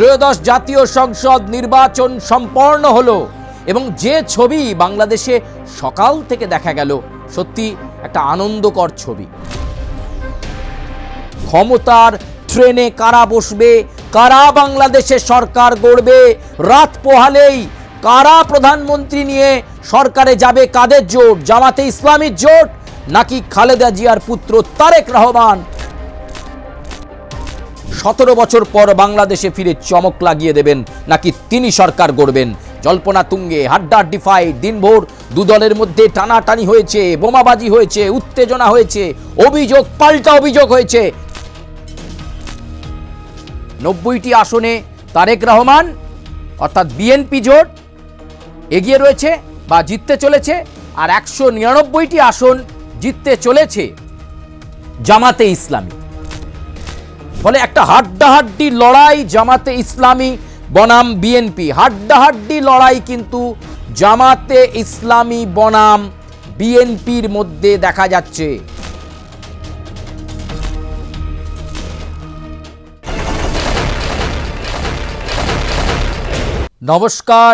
ত্রয়োদশ জাতীয় সংসদ নির্বাচন সম্পন্ন হলো এবং যে ছবি বাংলাদেশে সকাল থেকে দেখা গেল, সত্যি একটা আনন্দকর ছবি। ক্ষমতার ট্রেনে কারা বসবে, কারা বাংলাদেশে সরকার গড়বে, রাত পোহালেই কারা প্রধানমন্ত্রী নিয়ে সরকারে যাবে কাদের জোট, জামাতে ইসলামীর জোট, নাকি খালেদা জিয়ার পুত্র তারেক রহমান সতেরো বছর পর বাংলাদেশে ফিরে চমক লাগিয়ে দেবেন নাকি তিনি সরকার গড়বেন? জল্পনা তুঙ্গে হাড্ডাহাড্ডি ফাইট দিনভর দু দলের মধ্যে টানাটানি হয়েছে, বোমাবাজি হয়েছে, উত্তেজনা হয়েছে, অভিযোগ, পাল্টা অভিযোগ হয়েছে। নব্বইটি আসনে তারেক রহমান, অর্থাৎ বিএনপি জোট, এগিয়ে রয়েছে বা জিততে চলেছে, আর একশো নিরানব্বইটি আসন জিততে চলেছে জামাতে ইসলামী। ফলে একটা হাড্ডাহাড্ডি লড়াই জামাতে ইসলামী বনাম বিএনপি। হাড্ডাহাড্ডি লড়াই কিন্তু জামাতে ইসলামী বনাম বিএনপির মধ্যে দেখা যাচ্ছে। নমস্কার,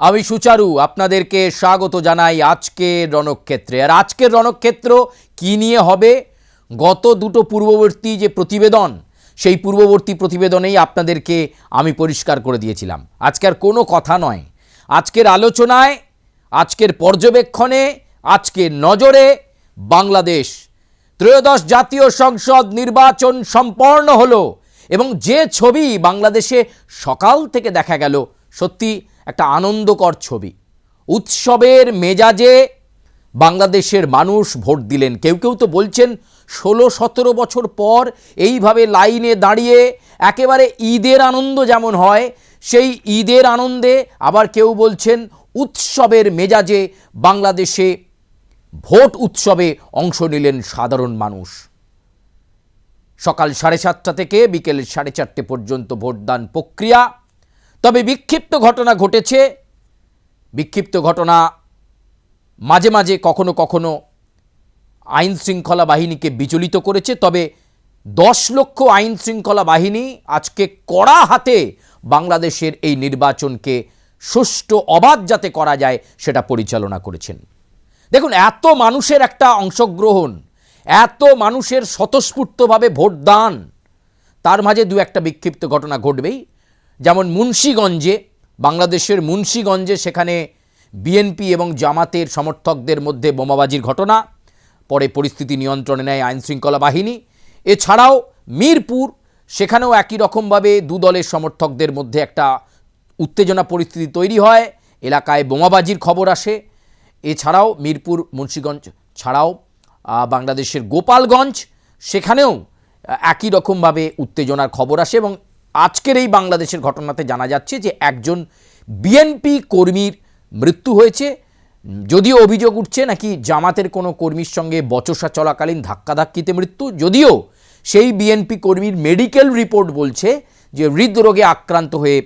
আমি সুচারু, আপনাদেরকে স্বাগত জানাই আজকের রণক্ষেত্রে। আর আজকের রণক্ষেত্র কি নিয়ে হবে? গত দুটো পূর্ববর্তী যে প্রতিবেদন, সেই পূর্ববর্তী প্রতিবেদনেই আপনাদেরকে আমি পরিষ্কার করে দিয়েছিলাম। আজকের কোনো কথা নয়। আজকের আলোচনায়, আজকের পর্যবেক্ষণে, আজকের নজরে বাংলাদেশ। ত্রয়োদশ জাতীয় সংসদ নির্বাচন সম্পন্ন হলো এবং যে ছবি বাংলাদেশে সকাল থেকে দেখা গেল, সত্যি একটা আনন্দকর ছবি। উৎসবের মেজাজে বাংলাদেশের মানুষ ভোট দিলেন। কেউ কেউ তো বলছেন ষোলো সতেরো বছর পর এইভাবে লাইনে দাঁড়িয়ে একেবারে ঈদের আনন্দ যেমন হয়, সেই ঈদের আনন্দে আবার কেউ বলছেন উৎসবের মেজাজে বাংলাদেশে ভোট উৎসবে অংশ নিলেন সাধারণ মানুষ। সকাল সাড়ে সাতটা থেকে বিকেল সাড়ে চারটে পর্যন্ত ভোটদান প্রক্রিয়া। তবে বিক্ষিপ্ত ঘটনা ঘটেছে। বিক্ষিপ্ত ঘটনা মাঝে মাঝে কখনো কখনো আইন শৃঙ্খলা বাহিনীকে বিচলিত করেছে, তবে দশ লক্ষ আইন শৃঙ্খলা বাহিনী আজকে কড়া হাতে বাংলাদেশের এই নির্বাচনকে সুষ্ঠু অবাধ যাতে করা যায় সেটা পরিচালনা করেছেন। দেখুন, এত মানুষের একটা অংশগ্রহণ, এত মানুষের স্বতঃস্ফূর্তভাবে ভোটদান, তার মাঝে দু একটা বিক্ষিপ্ত ঘটনা ঘটবেই। যেমন মুন্সীগঞ্জে, বাংলাদেশের মুন্সীগঞ্জে সেখানে বিএনপি এবং জামাতের সমর্থকদের মধ্যে বোমাবাজির ঘটনা, পরে পরিস্থিতি নিয়ন্ত্রণে নেয় আইনশৃঙ্খলা বাহিনী। এছাড়াও মিরপুর, সেখানেও একই রকমভাবে দু দলের সমর্থকদের মধ্যে একটা উত্তেজনা পরিস্থিতি তৈরি হয়, এলাকায় বোমাবাজির খবর আসে। এছাড়াও মিরপুর, মুন্সীগঞ্জ ছাড়াও বাংলাদেশের গোপালগঞ্জ, সেখানেও একই রকমভাবে উত্তেজনার খবর আসে এবং আজকের এই বাংলাদেশের ঘটনাতে জানা যাচ্ছে যে একজন বিএনপি কর্মীর মৃত্যু হয়েছে। যদিও অভিযোগ উঠছে নাকি জামাতের কোনো কর্মীর সঙ্গে বচসা চলাকালীন ধাক্কাধাক্কিতে মৃত্যু, যদিও সেই বিএনপি কর্মীর মেডিকেল রিপোর্ট বলছে যে হৃদরোগে আক্রান্ত হয়ে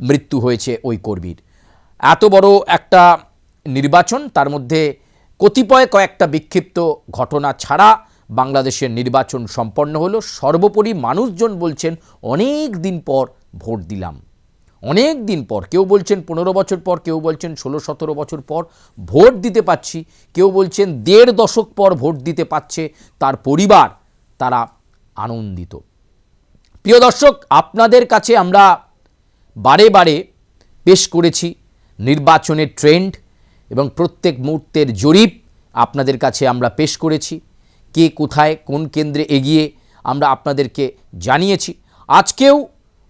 মৃত্যু হয়েছে ওই কর্মীর। এত বড় একটা নির্বাচন, তার মধ্যে কতিপয় কয়েকটা বিক্ষিপ্ত ঘটনা ছাড়া বাংলাদেশের নির্বাচন সম্পন্ন হলো। সর্বোপরি মানুষজন বলছেন, অনেক দিন পর ভোট দিলাম। অনেক দিন পর, কেউ বলছেন পনেরো বছর পর, কেউ বলছেন ষোলো সতেরো বছর পর ভোট দিতে পাচ্ছি, কেউ বলছেন দেড় দশক পর ভোট দিতে পাচ্ছে তার পরিবার, তারা আনন্দিত। প্রিয় দর্শক, আপনাদের কাছে আমরা বারে বারে পেশ করেছি নির্বাচনের ট্রেন্ড এবং প্রত্যেক মুহূর্তের জরিপ আপনাদের কাছে আমরা পেশ করেছি, কে কোথায়, কোন কেন্দ্রে এগিয়ে আমরা আপনাদেরকে জানিয়েছি। আজকেও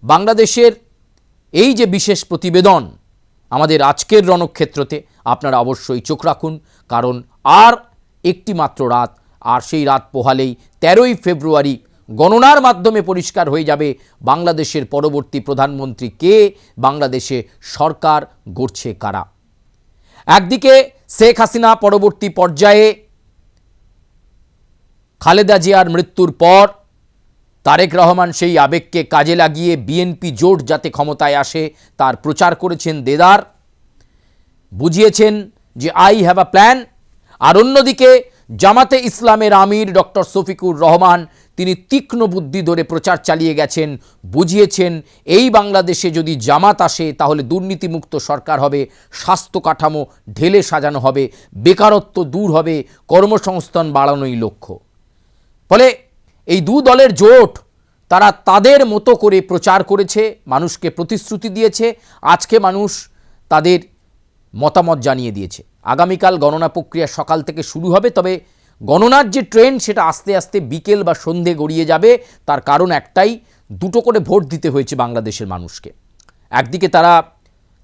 বাংলাদেশের এই যে বিশেষ প্রতিবেদন আমাদের আজকের রণক্ষেত্রতে আপনারা অবশ্যই চোখ রাখুন, কারণ আর একটি মাত্র রাত, আর সেই রাত পোহালেই তেরোই ফেব্রুয়ারি গণনার মাধ্যমে পরিষ্কার হয়ে যাবে বাংলাদেশের পরবর্তী প্রধানমন্ত্রী কে, বাংলাদেশে সরকার গড়ছে কারা। একদিকে শেখ হাসিনা পরবর্তী পর্যায়ে খালেদা জিয়ার মৃত্যুর পর তারেক রহমান সেই আবেগকে কাজে লাগিয়ে বিএনপি জোট যাতে ক্ষমতায় আসে, তার প্রচার করেছেন দেদার। বুঝিয়েছেন যে, আই হ্যাভ আ প্ল্যান। আর অন্যদিকে, জামাতে ইসলামের আমির ডক্টর শফিকুর রহমান, তিনি তীক্ষ্ণ বুদ্ধি ধরে প্রচার চালিয়ে গেছেন। বুঝিয়েছেন, এই বাংলাদেশে যদি জামাত আসে, তাহলে দুর্নীতিমুক্ত সরকার হবে, স্বাস্থ্য কাঠামো ঢেলে সাজানো হবে, বেকারত্ব দূর হবে, কর্মসংস্থান বাড়ানোই লক্ষ্য। ফলে এই দু দলের জোট তারা তাদের মতো করে প্রচার করেছে, মানুষকে প্রতিশ্রুতি দিয়েছে, আজকে মানুষ তাদের মতামত জানিয়ে দিয়েছে। আগামীকাল গণনা প্রক্রিয়া সকাল থেকে শুরু হবে, তবে গণনার যে ট্রেন সেটা আস্তে আস্তে বিকেল বা সন্ধে গড়িয়ে যাবে, তার কারণ একটাই, দুটো করে ভোট দিতে হয়েছে বাংলাদেশের মানুষকে। একদিকে তারা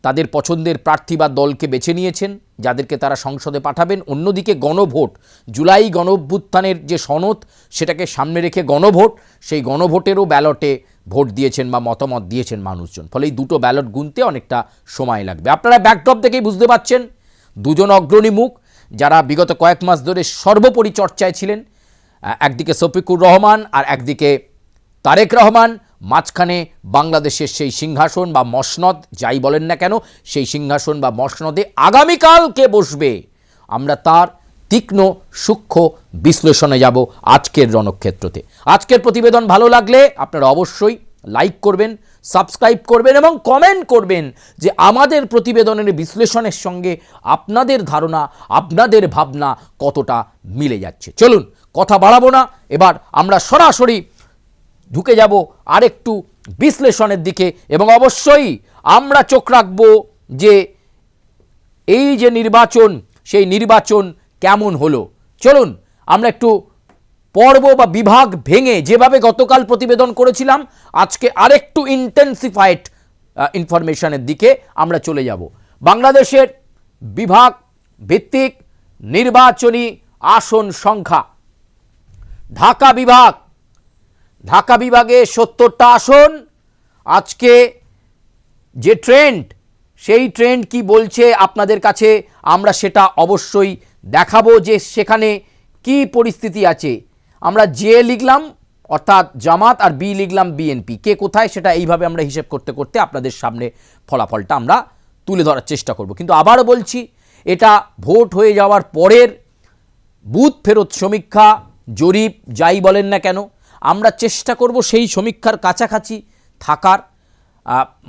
তাদের পছন্দের প্রার্থী বা দলকে বেছে নিয়েছেন যাদেরকে তারা সংসদে পাঠাবেন। অন্যদিকে গণভোট, জুলাই গণভ্যুত্থানের যে সনদ, সেটাকে সামনে রেখে গণভোট, সেই গণভোটেরও ব্যালটে ভোট দিয়েছেন বা মতামত দিয়েছেন মানুষজন। ফলে এই দুটো ব্যালট গুনতে অনেকটা সময় লাগবে। আপনারা ব্যাকড্রপ দেখেই বুঝতে পাচ্ছেন দুজন অগ্রণী মুখ, যারা বিগত কয়েক মাস ধরে সর্বোপরি চর্চায় ছিলেন একদিকে শফিকুর রহমান আর একদিকে তারেক রহমান। মাঝখানে বাংলাদেশের সেই সিংহাসন বা মসনদ, যাই বলেন না কেন, সেই সিংহাসন বা মসনদে আগামীকাল কে বসবে? আমরা তার তীক্ষ্ণ, সূক্ষ্ম বিশ্লেষণে যাব আজকের রণক্ষেত্রতে। আজকের প্রতিবেদন ভালো লাগলে আপনারা অবশ্যই লাইক করবেন, সাবস্ক্রাইব করবেন এবং কমেন্ট করবেন যে আমাদের প্রতিবেদনের বিশ্লেষণের সঙ্গে আপনাদের ধারণা, আপনাদের ভাবনা কতটা মিলে যাচ্ছে। চলুন, কথা বাড়াবো না। এবার আমরা সরাসরি ঢুকে যাব আরেকটু বিশ্লেষণের দিকে এবং অবশ্যই আমরা চোখ রাখব যে এই যে নির্বাচন, সেই নির্বাচন কেমন হলো। চলুন, আমরা একটু পর্ব বা বিভাগ ভেঙে যেভাবে গতকাল প্রতিবেদন করেছিলাম, আজকে আরেকটু ইন্টেন্সিফাইড ইনফরমেশনের দিকে আমরা চলে যাব। বাংলাদেশের বিভাগ ভিত্তিক নির্বাচনী আসন সংখ্যা, ঢাকা বিভাগ ঢাকা বিভাগে সত্তরটা আসন। আজকে যে ট্রেন্ড সেই ট্রেন্ড কি বলছে আপনাদের কাছে? আমরা সেটা অবশ্যই দেখাবো যে সেখানে কি পরিস্থিতি আছে। আমরা যে লিখলাম, অর্থাৎ জামাত, আর বি লিখলাম বিএনপি কে কোথায় সেটা এইভাবে আমরা হিসেব করতে করতে আপনাদের সামনে ফলাফলটা আমরা তুলে ধরার চেষ্টা করব। কিন্তু আবারও বলছি, এটা ভোট হয়ে যাওয়ার পরের বুথ ফেরত সমীক্ষা, জরিপ, যাই বলেন না কেন আমরা চেষ্টা করব সেই সমীক্ষার কাছাকাছি থাকার।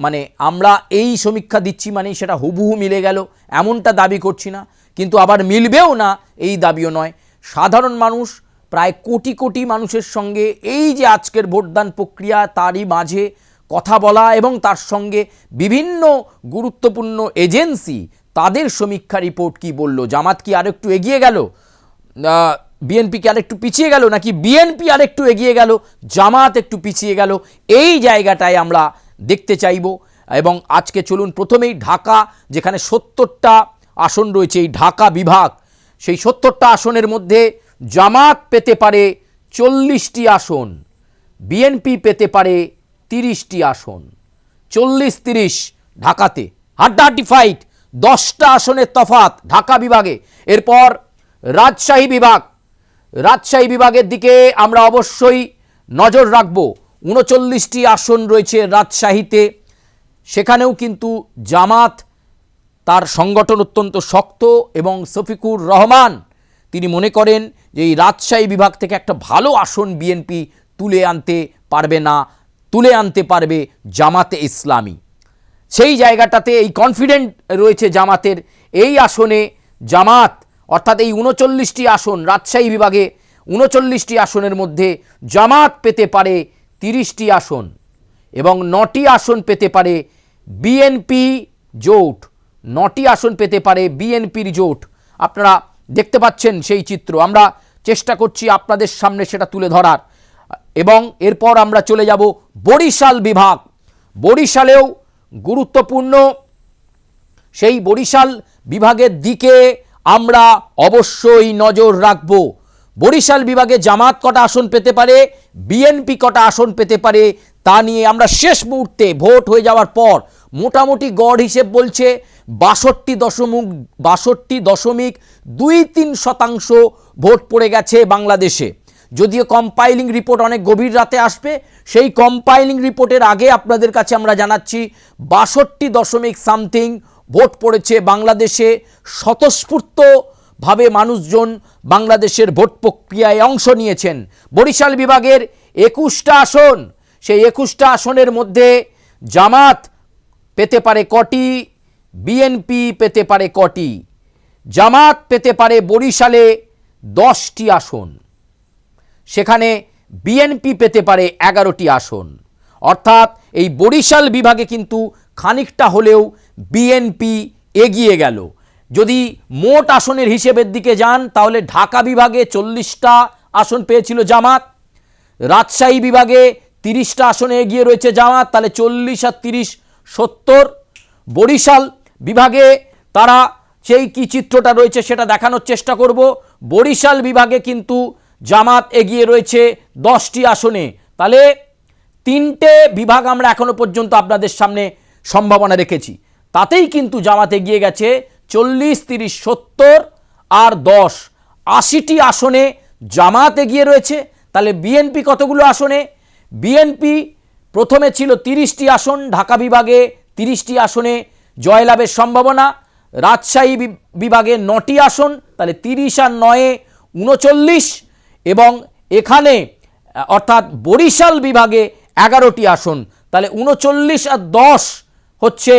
মানে আমরা এই সমীক্ষা দিচ্ছি মানে সেটা হুবহু মিলে গেল, এমনটা দাবি করছি না, কিন্তু আবার মিলবেও না এই দাবিও নয়। সাধারণ মানুষ, প্রায় কোটি কোটি মানুষের সঙ্গে এই যে আজকের ভোটদান প্রক্রিয়া, তারই মাঝে কথা বলা এবং তার সঙ্গে বিভিন্ন গুরুত্বপূর্ণ এজেন্সি তাদের সমীক্ষা রিপোর্ট কি বলল, জামাত কি আরেকটু এগিয়ে গেল? বিএনপি কি আরেকটু পিছিয়ে গেল নাকি বিএনপি আরেকটু এগিয়ে গেল? জামাত একটু পিছিয়ে গেল। এই জায়গাটায় আমরা দেখতে চাইব। এবং আজকে চলুন প্রথমেই ঢাকা, যেখানে সত্তরটা আসন রয়েছে, এই ঢাকা বিভাগ। সেই সত্তরটা আসনের মধ্যে জামাত পেতে পারে চল্লিশটি আসন। বিএনপি পেতে পারে তিরিশটি আসন। চল্লিশ তিরিশ ঢাকাতে। হাড্ডাহাড্ডি ফাইট, দশটা আসনের তফাত ঢাকা বিভাগে। এরপর রাজশাহী বিভাগ রাজশাহী বিভাগের দিকে আমরা অবশ্যই নজর রাখব। উনচল্লিশটি আসন রয়েছে রাজশাহীতে। সেখানেও কিন্তু জামাত, তার সংগঠন অত্যন্ত শক্ত এবং শফিকুর রহমান, তিনি মনে করেন যে এই রাজশাহী বিভাগ থেকে একটা ভালো আসন বিএনপি তুলে আনতে পারবে না, তুলে আনতে পারবে জামাতে ইসলামী। সেই জায়গাটাতে এই কনফিডেন্ট রয়েছে জামাতের, এই আসনে জামাত অর্থাৎ এই উনচল্লিশটি আসন রাজশাহী বিভাগে উনচল্লিশটি আসনের মধ্যে জামাত পেতে পারে তিরিশটি আসন এবং নটি আসন পেতে পারে বিএনপি জোট। নটি আসন পেতে পারে বিএনপির জোট। আপনারা দেখতে পাচ্ছেন সেই চিত্র। আমরা চেষ্টা করছি আপনাদের সামনে সেটা তুলে ধরার। এবং এরপর আমরা চলে যাব বরিশাল বিভাগ। বরিশালেও গুরুত্বপূর্ণ সেই বরিশাল বিভাগের দিকে আমরা অবশ্যই নজর রাখব। বরিশাল বিভাগে জামাত কটা আসন পেতে পারে, বিএনপি কটা আসন পেতে পারে, তা নিয়ে আমরা শেষ মুহূর্তে ভোট হয়ে যাওয়ার পর মোটামুটি গড় হিসেব বলছে বাষট্টি দশমিক বাষট্টি দশমিক দুই তিন শতাংশ ভোট পড়ে গেছে বাংলাদেশে। যদিও কম্পাইলিং রিপোর্ট অনেক গভীর রাতে আসবে, সেই কম্পাইলিং রিপোর্টের আগে আপনাদের কাছে আমরা জানাচ্ছি বাষট্টি দশমিক সামথিং ভোট পড়েছে বাংলাদেশে স্বতঃস্ফূর্ত ভাবে মানুষজন বাংলাদেশের ভোট প্রক্রিয়ায় অংশ নিয়েছেন। বরিশাল বিভাগের একুশটা আসন, সেই একুশটা আসনের মধ্যে জামাত পেতে পারে কটি, বিএনপি পেতে পারে কটি। জামাত পেতে পারে বরিশালে দশটি আসন। সেখানে বিএনপি পেতে পারে এগারোটি আসন। অর্থাৎ এই বরিশাল বিভাগে কিন্তু খানিকটা হলেও বিএনপি এগিয়ে গেল। যদি মোট আসনের হিসেবের দিকে যান, তাহলে ঢাকা বিভাগে চল্লিশটা আসন পেয়েছিল জামাত। রাজশাহী বিভাগে তিরিশটা আসনে এগিয়ে রয়েছে জামাত, তাহলে চল্লিশ আর তিরিশ সত্তর। বরিশাল বিভাগে তারা সেই কি চিত্রটা রয়েছে সেটা দেখানোর চেষ্টা করব। বরিশাল বিভাগে কিন্তু জামাত এগিয়ে রয়েছে দশটি আসনে। তাহলে তিনটে বিভাগ আমরা এখনও পর্যন্ত আপনাদের সামনে সম্ভাবনা রেখেছি। তাতেই কিন্তু জামাতে গিয়ে গেছে চল্লিশ, তিরিশ, সত্তর আর দশ। আশিটি আসনে জামাতে গিয়ে রয়েছে। তাহলে বিএনপি কতগুলো আসনে? বিএনপি প্রথমে ছিল তিরিশটি আসন, ঢাকা বিভাগে তিরিশটি আসনে জয়লাভের সম্ভাবনা। রাজশাহী বিভাগে নটি আসন, তাহলে তিরিশ আর নয়ে উনচল্লিশ। এবং এখানে, অর্থাৎ বরিশাল বিভাগে এগারোটি আসন, তাহলে উনচল্লিশ আর দশ হচ্ছে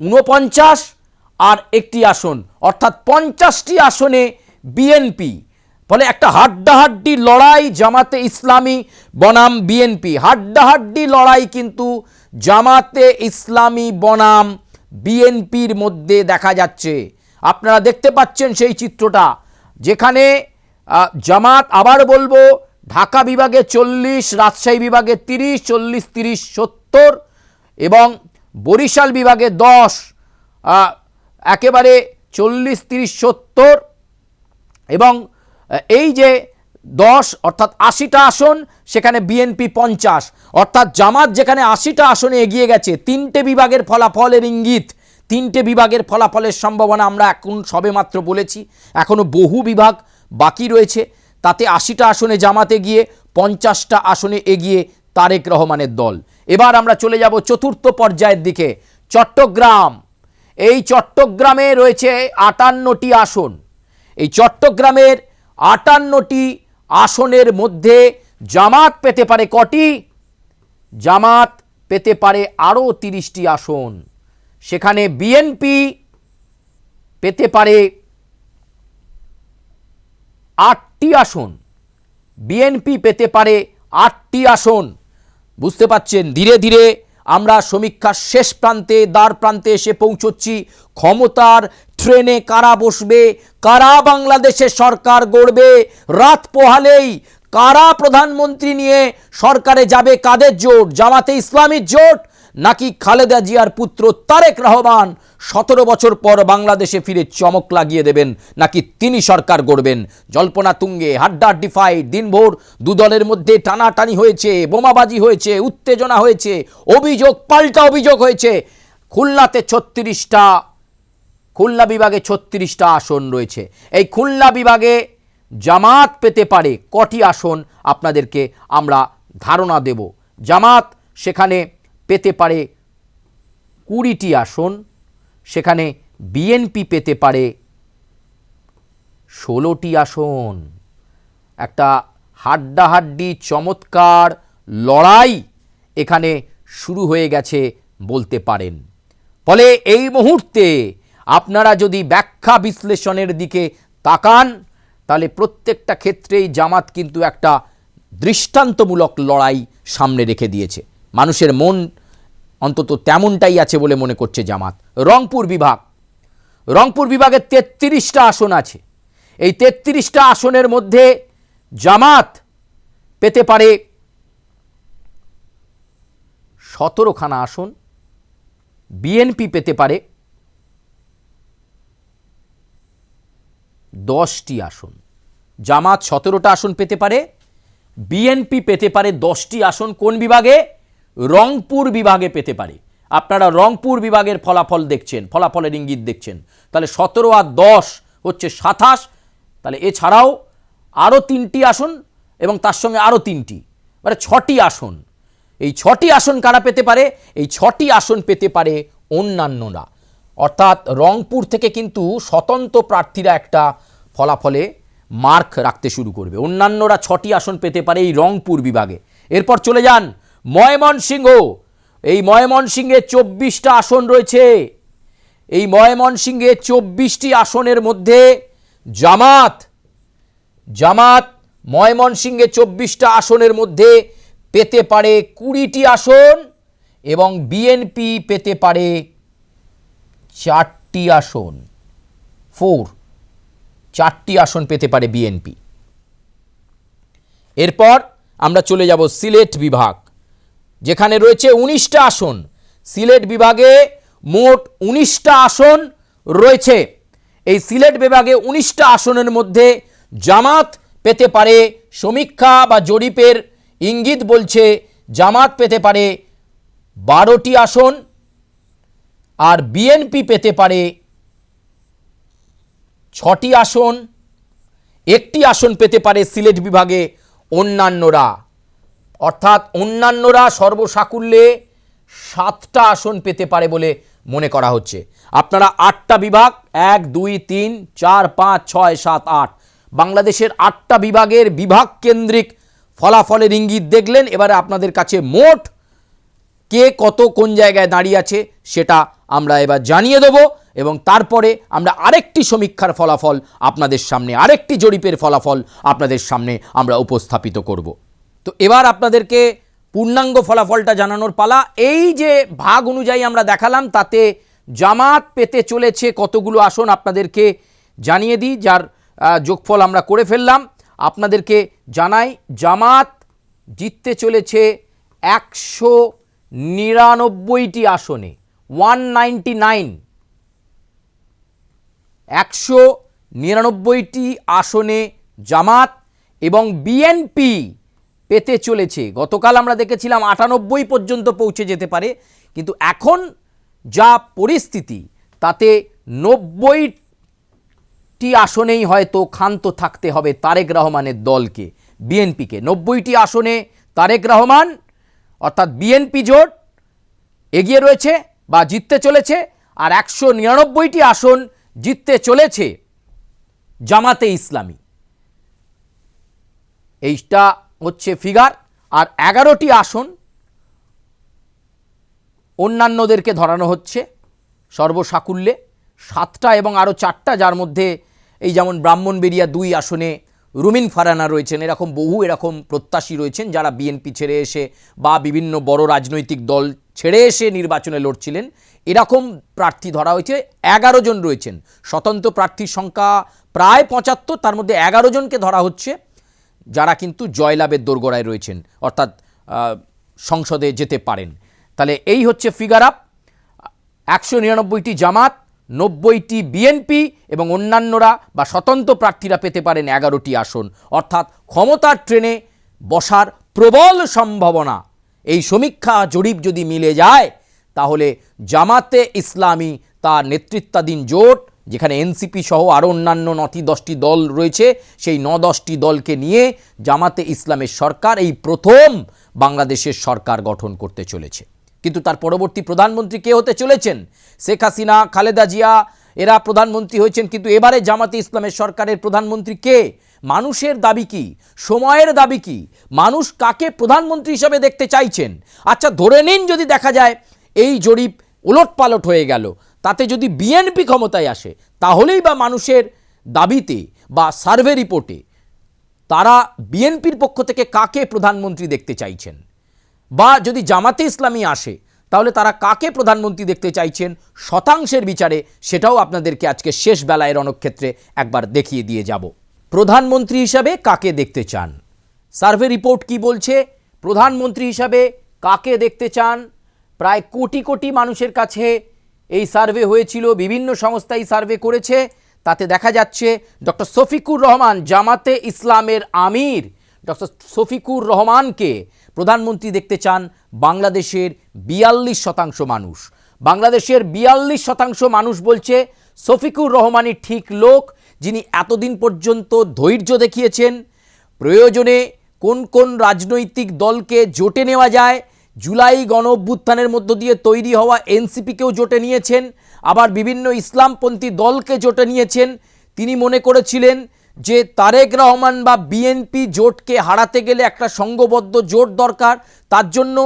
উনপঞ্চাশ আর একটি আসন, অর্থাৎ পঞ্চাশটি আসনে বিএনপি। ফলে একটা হাড্ডাহাড্ডি লড়াই জামাতে ইসলামী বনাম বিএনপি। হাড্ডাহাড্ডি লড়াই কিন্তু জামাতে ইসলামী বনাম বিএনপির মধ্যে দেখা যাচ্ছে। আপনারা দেখতে পাচ্ছেন সেই চিত্রটা, যেখানে জামাত, আবার বলব, ঢাকা বিভাগে চল্লিশ, রাজশাহী বিভাগে তিরিশ, চল্লিশ, তিরিশ, সত্তর এবং বরিশাল বিভাগে দশ একেবারে চল্লিশ, তিরিশ, সত্তর এবং এই যে দশ, অর্থাৎ আশিটা আসন, সেখানে বিএনপি পঞ্চাশ। অর্থাৎ জামাত যেখানে আশিটা আসনে এগিয়ে গেছে, তিনটে বিভাগের ফলাফলের ইঙ্গিত, তিনটে বিভাগের ফলাফলের সম্ভাবনা আমরা এখন সবেমাত্র বলেছি। এখনও বহু বিভাগ বাকি রয়েছে। তাতে আশিটা আসনে জামাতে গিয়ে, পঞ্চাশটা আসনে এগিয়ে তারেক রহমানের দল। এবার আমরা চলে যাব চতুর্থ পর্যায়ের দিকে। চট্টগ্রাম। এই চট্টগ্রামে রয়েছে আটান্নটি আসন। এই চট্টগ্রামের আটান্নটি আসনের মধ্যে জামাত পেতে পারে কটি? জামাত পেতে পারে আরও তিরিশটি আসন। সেখানে বিএনপি পেতে পারে আটটি আসন। বিএনপি পেতে পারে আটটি আসন। বুঝতে পাচ্ছেন, ধীরে ধীরে আমরা সমীক্ষার শেষ প্রান্তে, দ্বার প্রান্তে এসে পৌঁছচ্ছি। ক্ষমতার ট্রেনে কারা বসবে? কারা বাংলাদেশের সরকার গড়বে? রাত পোহালেই কারা প্রধানমন্ত্রী নিয়ে সরকারে যাবে কাদের জোট? জামাতে ইসলামীর জোট? নাকি খালেদা জিয়ার পুত্র তারেক রহমান সতেরো বছর পর বাংলাদেশে ফিরে চমক লাগিয়ে দেবেন, নাকি তিনি সরকার গড়বেন? জল্পনা তুঙ্গে হাড্ডাহাড্ডি ফাইট দিনভর দু দলের মধ্যে টানাটানি হয়েছে, বোমাবাজি হয়েছে, উত্তেজনা হয়েছে, অভিযোগ, পাল্টা অভিযোগ হয়েছে। খুলনাতে ছত্রিশটা, খুলনা বিভাগে ছত্রিশটা আসন রয়েছে। এই খুলনা বিভাগে জামাত পেতে পারে কটি আসন আপনাদেরকে আমরা ধারণা দেব। জামাত সেখানে পেতে পারে কুড়িটি আসন, সেখানে বিএনপি পেতে পারে ষোলোটি আসন। একটা হাড্ডাহাড্ডি চমৎকার লড়াই এখানে শুরু হয়ে গেছে বলতে পারেন। ফলে এই মুহূর্তে আপনারা যদি ব্যাখ্যা বিশ্লেষণের দিকে তাকান, তাহলে প্রত্যেকটা ক্ষেত্রেই জামাত কিন্তু একটা দৃষ্টান্তমূলক লড়াই সামনে রেখে দিয়েছে। মানুষের মন অন্তত তেমনটাই আছে বলে মনে করছে জামাত। রংপুর বিভাগ। রংপুর বিভাগের তেত্রিশটা আসন আছে। এই তেত্রিশটা আসনের মধ্যে জামাত পেতে পারে সতেরোখানা আসন। বিএনপি পেতে পারে দশটি আসন। জামাত সতেরোটা আসন পেতে পারে, বিএনপি পেতে পারে দশটি আসন। কোন বিভাগে? রংপুর বিভাগে পেতে পারে। আপনারা রংপুর বিভাগের ফলাফল দেখছেন, ফলাফলের ইঙ্গিত দেখছেন। তাহলে সতেরো আর দশ হচ্ছে সাতাশ। তাহলে এছাড়াও আরও তিনটি আসন এবং তার সঙ্গে আরও তিনটি। মানে ছটি আসন। এই ছটি আসন কারা পেতে পারে? এই ছটি আসন পেতে পারে অন্যান্যরা। অর্থাৎ রংপুর থেকে কিন্তু স্বতন্ত্র প্রার্থীরা একটা ফলাফলে মার্ক রাখতে শুরু করবে। অন্যান্যরা ছটি আসন পেতে পারে এই রংপুর বিভাগে। এরপর চলে যান ময়মনসিংহ। এই ময়মনসিংহে চব্বিশটা আসন রয়েছে। এই ময়মনসিংহে চব্বিশটি আসনের মধ্যে জামাত জামাত ময়মনসিংহে চব্বিশটা আসনের মধ্যে পেতে পারে কুড়িটি আসন এবং বিএনপি পেতে পারে চারটি আসন। ফোর, চারটি আসন পেতে পারে বিএনপি। এরপর আমরা চলে যাব সিলেট বিভাগ। যেখানে রয়েছে উনিশটা আসন। সিলেট বিভাগে মোট উনিশটা আসন রয়েছে। এই সিলেট বিভাগে উনিশটা আসনের মধ্যে জামাত পেতে পারে সমীক্ষা বা জরিপের ইঙ্গিত বলছে জামাত পেতে পারে বারোটি আসন আর বিএনপি পেতে পারে ছটি আসন। একটি আসন পেতে পারে সিলেট বিভাগে অন্যান্যরা। অর্থাৎ অন্যান্যরা সর্বসাকুল্যে সাতটা আসন পেতে পারে বলে মনে করা হচ্ছে। আপনারা আটটা বিভাগ, এক, দুই, তিন, চার, পাঁচ, ছয়, সাত, আট, বাংলাদেশের আটটা বিভাগের বিভাগ কেন্দ্রিক ফলাফলের ইঙ্গিত দেখলেন। এবারে আপনাদের কাছে মোট কে কত কোন জায়গায় দাঁড়িয়ে আছে সেটা আমরা এবার জানিয়ে দেব এবং তারপরে আমরা আরেকটি সমীক্ষার ফলাফল আপনাদের সামনে, আরেকটি জরিপের ফলাফল আপনাদের সামনে আমরা উপস্থাপিত করব। তো এবার আপনাদেরকে পূর্ণাঙ্গ ফলাফলটা জানানোর পালা। এই যে ভাগ অনুযায়ী আমরা দেখালাম, তাতে জামাত পেতে চলেছে কতগুলো আসন আপনাদেরকে জানিয়ে দিই, যার যোগফল আমরা করে ফেললাম। আপনাদেরকে জানাই, জামাত জিততে চলেছে একশো নিরানব্বইটি আসনে, ওয়ান নাইনটি নাইন। একশো নিরানব্বইটি আসনে জামাত এবং বিএনপি পেতে চলেছে। গতকাল আমরা দেখেছিলাম আটানব্বই পর্যন্ত পৌঁছে যেতে পারে, কিন্তু এখন যা পরিস্থিতি, তাতে নব্বইটি আসনেই হয়তো ক্ষান্ত থাকতে হবে তারেক রহমানের দলকে, বিএনপিকে। নব্বইটি আসনে তারেক রহমান, অর্থাৎ বিএনপি জোট, এগিয়ে রয়েছে বা জিততে চলেছে, আর একশো নিরানব্বইটি আসন জিততে চলেছে জামাতে ইসলামী। এইটা হচ্ছে ফিগার আর এগারোটি আসন অন্যান্যদেরকে ধরানো হচ্ছে সর্বসাকুল্যে। সাতটা এবং আরও চারটা, যার মধ্যে এই যেমন ব্রাহ্মণবেরিয়া দুই আসনে রুমিন ফারানা রয়েছেন। এরকম বহু এরকম প্রত্যাশী রয়েছেন যারা বিএনপি ছেড়ে এসে বা বিভিন্ন বড় রাজনৈতিক দল ছেড়ে এসে নির্বাচনে লড়ছিলেন। এরকম প্রার্থী ধরা হয়েছে। এগারো জন রয়েছেন। স্বতন্ত্র প্রার্থীর সংখ্যা প্রায় পঁচাত্তর, তার মধ্যে এগারো জনকে ধরা হচ্ছে। যারা কিন্তু জয়লাভের দোরগোড়ায় রয়েছেন, অর্থাৎ সংসদে যেতে পারেন। তাহলে এই হচ্ছে ফিগার আপ একশো নিরানব্বইটি জামাত, নব্বইটি বিএনপি এবং অন্যান্যরা বা স্বতন্ত্র প্রার্থীরা পেতে পারেন এগারোটি আসন। অর্থাৎ ক্ষমতার ট্রেনে বসার প্রবল সম্ভাবনা। এই সমীক্ষা জরিপ যদি মিলে যায়, তাহলে জামাতে ইসলামী তার নেতৃত্বাধীন জোট যেখানে এনসিপি সহ আরও অন্যান্য নটি দশটি দল রয়েছে, সেই ন দশটি দলকে নিয়ে জামাতে ইসলামের সরকার এই প্রথম বাংলাদেশের সরকার গঠন করতে চলেছে। কিন্তু তার পরবর্তী প্রধানমন্ত্রী কে হতে চলেছেন? শেখ হাসিনা, খালেদা জিয়া, এরা প্রধানমন্ত্রী হয়েছেন, কিন্তু এবারে জামাতে ইসলামের সরকারের প্রধানমন্ত্রী কে? মানুষের দাবি কি? সময়ের দাবি কি? মানুষ কাকে প্রধানমন্ত্রী হিসাবে দেখতে চাইছেন? আচ্ছা ধরে নিন যদি দেখা যায়, এই জরিপ ওলটপালট হয়ে গেল। তাতে যদি বিএনপি ক্ষমতায় আসে, তাহলেই বা মানুষের দাবিতে বা সার্ভে রিপোর্টে তারা বিএনপির পক্ষ থেকে কাকে প্রধানমন্ত্রী দেখতে চাইছেন? বা যদি জামাতে ইসলামী আসে, তাহলে তারা কাকে প্রধানমন্ত্রী দেখতে চাইছেন? শতাংশের বিচারে সেটাও আপনাদেরকে আজকে শেষ বেলায় রণক্ষেত্রে একবার দেখিয়ে দিয়ে যাব। প্রধানমন্ত্রী হিসাবে কাকে দেখতে চান? সার্ভে রিপোর্ট কি বলছে? প্রধানমন্ত্রী হিসাবে কাকে দেখতে চান? প্রায় কোটি কোটি মানুষের কাছে এই সার্ভে হয়েছিল, বিভিন্ন সংস্থা এই সার্ভে করেছে। তাতে দেখা যাচ্ছে, ডক্টর শফিকুর রহমান জামাতে ইসলামের আমির। ডক্টর শফিকুর রহমানকে প্রধানমন্ত্রী দেখতে চান বাংলাদেশের বিয়াল্লিশ শতাংশ মানুষ। বাংলাদেশের বিয়াল্লিশ শতাংশ মানুষ বলছে, শফিকুর রহমানই ঠিক লোক, যিনি এতদিন পর্যন্ত ধৈর্য দেখিয়েছেন। প্রয়োজনে কোন কোন রাজনৈতিক দলকে জোটে নেওয়া যায় জুলাই গণ অভ্যুত্থানের মধ্য দিয়ে তৈরি হওয়া এনসিপিকেও জোটে নিয়েছেন, আবার বিভিন্ন ইসলামপন্থী দলকে জোটে নিয়েছেন। তিনি মনে করেছিলেন যে তারেক রহমান বা বিএনপি জোটকে হারাতে গেলে একটা সংঘবদ্ধ জোট দরকার। তার জন্য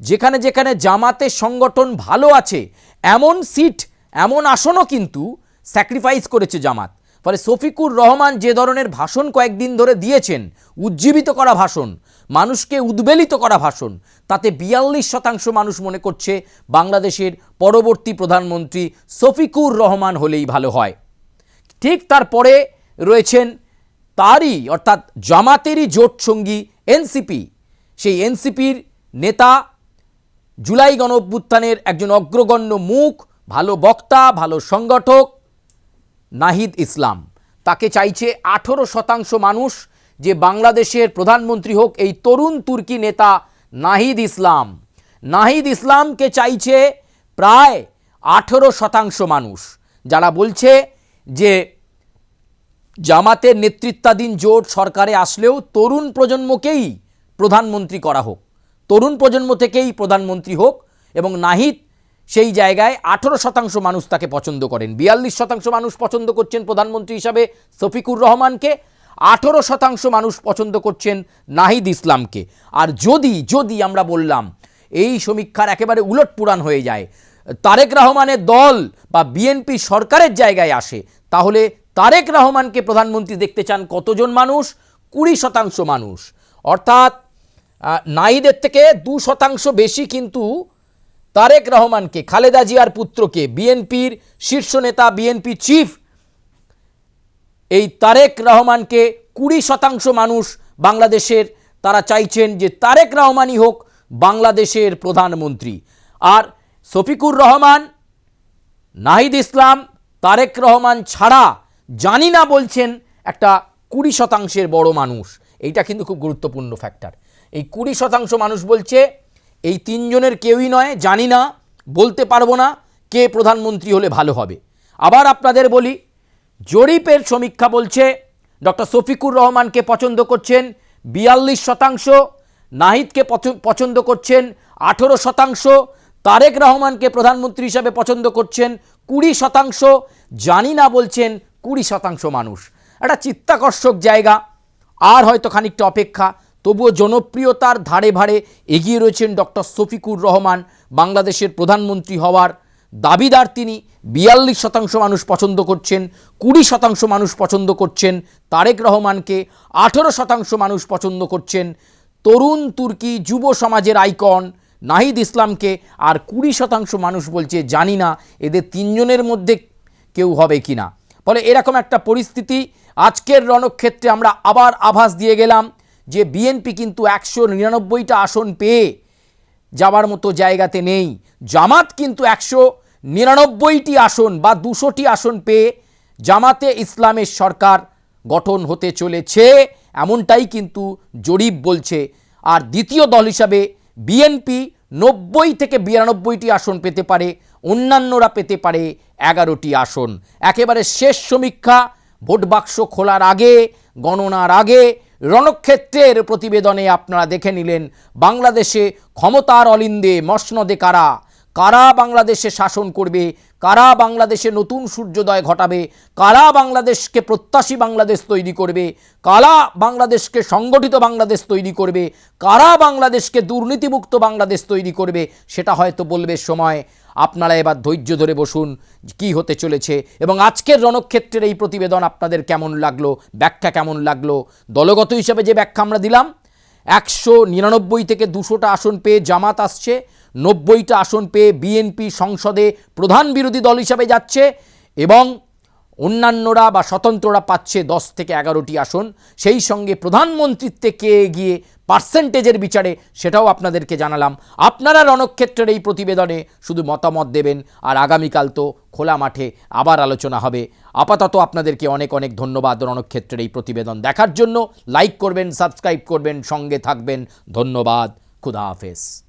যেখানে যেখানে জামাতের সংগঠন ভালো আছে, এমন সিট, এমন আসনও কিন্তু স্যাক্রিফাইস করেছে জামাত। ফলে শফিকুর রহমান যে ধরনের ভাষণ কয়েকদিন ধরে দিয়েছেন, উজ্জীবিত করা ভাষণ, মানুষকে উদ্বেলিত করা ভাষণ, তাতে বিয়াল্লিশ শতাংশ মানুষ মনে করছে বাংলাদেশের পরবর্তী প্রধানমন্ত্রী শফিকুর রহমান হলেই ভালো হয়। ঠিক তারপরে রয়েছেন তারই, অর্থাৎ জামাতেরই জোট সঙ্গী এনসিপি। সেই এনসিপির নেতা, জুলাই গণ একজন অগ্রগণ্য মুখ, ভালো বক্তা, ভালো সংগঠক নাহিদ ইসলাম। তাকে চাইছে আঠেরো শতাংশ মানুষ, যে বাংলাদেশের প্রধানমন্ত্রী হোক এই তরুণ তুর্কি নেতা নাহিদ ইসলাম। নাহিদ ইসলামকে চাইছে প্রায় আঠেরো শতাংশ মানুষ, যারা বলছে যে জামাতের নেতৃত্বাধীন জোট সরকারে আসলেও তরুণ প্রজন্মকেই প্রধানমন্ত্রী করা হোক। তরুণ প্রজন্ম থেকেই প্রধানমন্ত্রী হোক এবং নাহিদ সেই জায়গায় আঠেরো শতাংশ মানুষ তাকে পছন্দ করেন। বিয়াল্লিশ শতাংশ মানুষ পছন্দ করছেন প্রধানমন্ত্রী হিসাবে শফিকুর রহমানকে। আঠেরো শতাংশ মানুষ পছন্দ করছেন নাহিদ ইসলামকে। আর যদি যদি আমরা বললাম, এই সমীক্ষার একেবারে উলট পুরাণ হয়ে যায়, তারেক রহমানের দল বা বিএনপি সরকারের জায়গায় আসে, তাহলে তারেক রহমানকে প্রধানমন্ত্রী দেখতে চান কতজন মানুষ? কুড়ি শতাংশ মানুষ। অর্থাৎ নাহিদের থেকে দু শতাংশ বেশি কিন্তু তারেক রহমানকে, খালেদা জিয়ার পুত্রকে, বিএনপির শীর্ষ নেতা, বিএনপি চিফ, এই তারেক রহমানকে কুড়ি শতাংশ মানুষ বাংলাদেশের, তারা চাইছেন যে তারেক রহমানই হোক বাংলাদেশের প্রধানমন্ত্রী। আর শফিকুর রহমান, নাহিদ ইসলাম, তারেক রহমান ছাড়া জানি না বলছেন একটা কুড়ি শতাংশের বড় মানুষ। এইটা কিন্তু খুব গুরুত্বপূর্ণ ফ্যাক্টর এই কুড়ি শতাংশ মানুষ বলছে এই তিনজনের কেউই নয়, জানি না, বলতে পারব না কে প্রধানমন্ত্রী হলে ভালো হবে। আবার আপনাদের বলি, জরিপের সমীক্ষা বলছে ডক্টর শফিকুর রহমানকে পছন্দ করছেন বিয়াল্লিশ শতাংশ, নাহিদকে পছ- পছন্দ করছেন আঠেরো শতাংশ, তারেক রহমানকে প্রধানমন্ত্রী হিসাবে পছন্দ করছেন কুড়ি শতাংশ, জানি না বলছেন কুড়ি শতাংশ মানুষ। একটা চিত্তাকর্ষক জায়গা, আর হয়তো খানিকটা অপেক্ষা তবুও জনপ্রিয়তার ধারে ভারে এগিয়ে রয়েছেন ডক্টর শফিকুর রহমান। বাংলাদেশের প্রধানমন্ত্রী হওয়ার দাবিদার তিনি। বিয়াল্লিশ শতাংশ মানুষ পছন্দ করছেন, কুড়ি শতাংশ মানুষ পছন্দ করছেন তারেক রহমানকে, আঠেরো শতাংশ মানুষ পছন্দ করছেন তরুণ তুর্কি যুব সমাজের আইকন নাহিদ ইসলামকে। আর কুড়ি শতাংশ মানুষ বলছে, জানি না এদের তিনজনের মধ্যে কেউ হবে কি না ফলে এরকম একটা পরিস্থিতি। আজকের রণক্ষেত্রে আমরা আবার আভাস দিয়ে গেলাম। যে বিএনপি কিন্তু একশো নিরানব্বইটা আসন পেয়ে যাবার মতো জায়গাতে নেই। জামাত কিন্তু একশো নিরানব্বইটি আসন বা দুশোটি আসন পেয়ে জামাতে ইসলামের সরকার গঠন হতে চলেছে, এমনটাই কিন্তু জরিপ বলছে। আর দ্বিতীয় দল হিসাবে বিএনপি নব্বই থেকে বিরানব্বইটি আসন পেতে পারে, অন্যান্যরা পেতে পারে এগারোটি আসন। একেবারে শেষ সমীক্ষা ভোট বাক্স খোলার আগে, গণনার আগে রণক্ষেত্রের প্রতিবেদনে আপনারা দেখে নিলেন বাংলাদেশে ক্ষমতার অলিন্দে মসনদে কারা? কারা বাংলাদেশে শাসন করবে? কারা বাংলাদেশে নতুন সূর্যোদয় ঘটাবে? কারা বাংলাদেশকে প্রত্যাশী বাংলাদেশ তৈরি করবে? কারা বাংলাদেশকে সংগঠিত বাংলাদেশ তৈরি করবে? কারা বাংলাদেশকে দুর্নীতিমুক্ত বাংলাদেশ তৈরি করবে? সেটা হয়তো বলবে সময়। আপনারা এবার ধৈর্য ধরে বসুন কি হতে চলেছে এবং আজকের রণক্ষেত্রের এই প্রতিবেদন আপনাদের কেমন লাগল, ব্যাখ্যা কেমন লাগল, দলগত হিসাবে যে ব্যাখ্যা আমরা দিলাম, একশো নিরানব্বই থেকে দুশোটা আসন পেয়ে জামাত আসছে, নব্বইটা আসন পেয়ে বিএনপি সংসদে প্রধান বিরোধী দল হিসাবে যাচ্ছে এবং অন্যান্যরা বা স্বতন্ত্ররা পাচ্ছে দশ থেকে এগারোটি আসন। সেই সঙ্গে প্রধানমন্ত্রীত্বে কে এগিয়ে পার্সেন্টেজের বিচারে সেটাও আপনাদেরকে জানালাম। আপনারা রণক্ষেত্রের এই প্রতিবেদনে শুধু মতামত দেবেন, আর আগামীকাল তো খোলা মাঠে আবার আলোচনা হবে। আপাতত আপনাদেরকে অনেক অনেক ধন্যবাদ রণক্ষেত্রের এই প্রতিবেদন দেখার জন্য। লাইক করবেন, সাবস্ক্রাইব করবেন, সঙ্গে থাকবেন। ধন্যবাদ। খুদা হাফেজ।